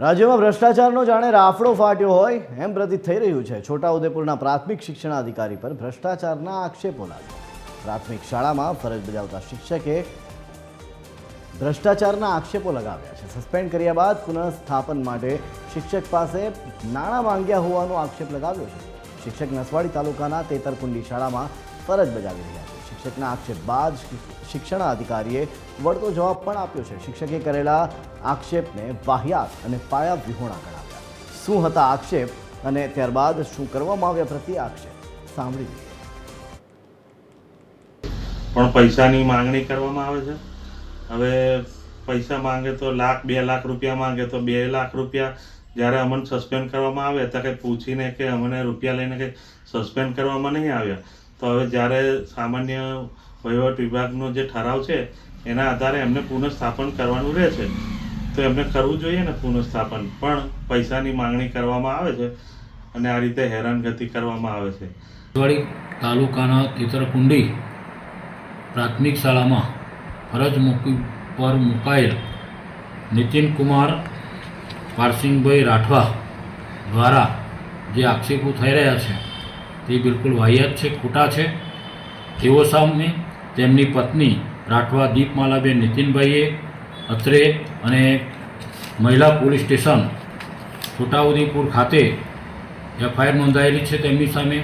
રાજ્યમાં ભ્રષ્ટાચારનો જાણે રાફડો ફાટ્યો હોય એમ પ્રતીત થઈ રહ્યું છે. છોટાઉદેપુરના પ્રાથમિક શિક્ષણાધિકારી પર ભ્રષ્ટાચારના આક્ષેપો લાગ્યા. પ્રાથમિક શાળામાં ફરજ બજાવતા શિક્ષકે ભ્રષ્ટાચારના આક્ષેપો લગાવ્યા છે. સસ્પેન્ડ કર્યા બાદ પુનઃસ્થાપન માટે શિક્ષક પાસે નાણાં માંગ્યા હોવાનો આક્ષેપ લગાવ્યો છે. શિક્ષક નસવાડી તાલુકાના તેતરકુંડી શાળામાં ફરજ બજાવી રહ્યા છે. શિક્ષકના આક્ષેપ બાદ શિક્ષણાધિકારીએ વળતો જવાબ પણ આપ્યો છે. શિક્ષકે કરેલા આક્ષેપને વાહિયાત અને પાયા વિહોણા ગણાવ્યા. શું હતા આક્ષેપ અને ત્યારબાદ શું કરવામાં આવ્યા પ્રતિ આક્ષેપ? સાંભળી પણ પૈસાની માંગણી કરવામાં આવે છે? હવે પૈસા માંગે તો લાખ, બે લાખ રૂપિયા માંગે તો બે લાખ રૂપિયા. જ્યારે અમને સસ્પેન્ડ કરવામાં આવે તો કંઈ પૂછીને કે અમને રૂપિયા લઈને કંઈ સસ્પેન્ડ કરવામાં નહીં આવ્યા. તો હવે જ્યારે સામાન્ય વહીવટ વિભાગનો જે ઠરાવ છે, એના આધારે એમને પુનઃસ્થાપન કરવાનું રહે છે. તો એમને કરવું જોઈએ ને પુનઃસ્થાપન. પણ પૈસાની માંગણી કરવામાં આવે છે અને આ રીતે હેરાનગતિ કરવામાં આવે છે. તાલુકાના તેતરકુંડી પ્રાથમિક શાળામાં ફરજ મૂકી પર મુકાયેલ નીતિનકુમાર પારસિંગભાઈ રાઠવા દ્વારા જે આક્ષેપો થઈ રહ્યા છે તે બિલકુલ વાહિયાત છે, ખોટા છે. તેઓ સામે તેમની પત્ની રાઠવા દીપમાલાબેન નીતિનભાઈએ અત્રે અને મહિલા પોલીસ સ્ટેશન છોટાઉદેપુર ખાતે એફઆઈઆર નોંધાયેલી છે તેમની સામે.